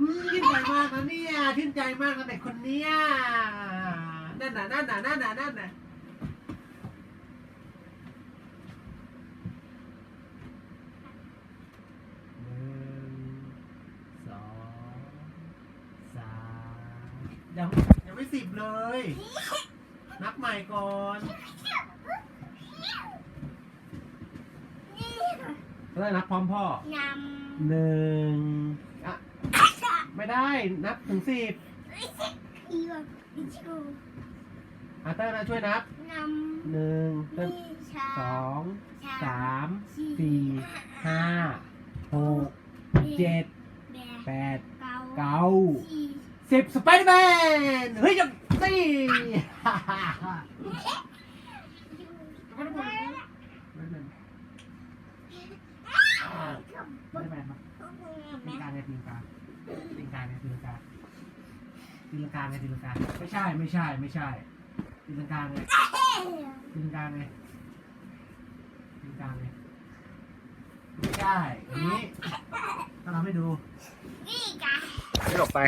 นะเนี่ยชื่นใจมากนะเด็กคนเนี้ยนั่นน่ะนั่นน่ะนั่นน่ะนั่นน่ะหนึ่งสองสามยังยังไม่สิบเลย นับใหม่ก่อนเริ่มนับพร้อมพ่อนหนึ่งอะำ ไม่ได้นับถึงสิบอีกอีกชูอาเตอร์นะช่วยนับนหนึ่งำเต้นมีชาสองชาสามสี่ห้าหกเจ็ดแปดเก้าเก้าสี่สิบสไปเดอร์แมนเฮ้ยยังสี่ฮ่าฮ่าฮ่าไม่เป็นไรไม่เป็นไรไม่เป็นไร ครับตีการไงตีการตีการไงตีการตีการไงตีการไม่ใช่ไม่ใช่ไม่ใช่ตีการไงตีการไงตีการไงไม่ใช่อันนี้ถ้าเราไม่ดูนี่กะไม่หลบไป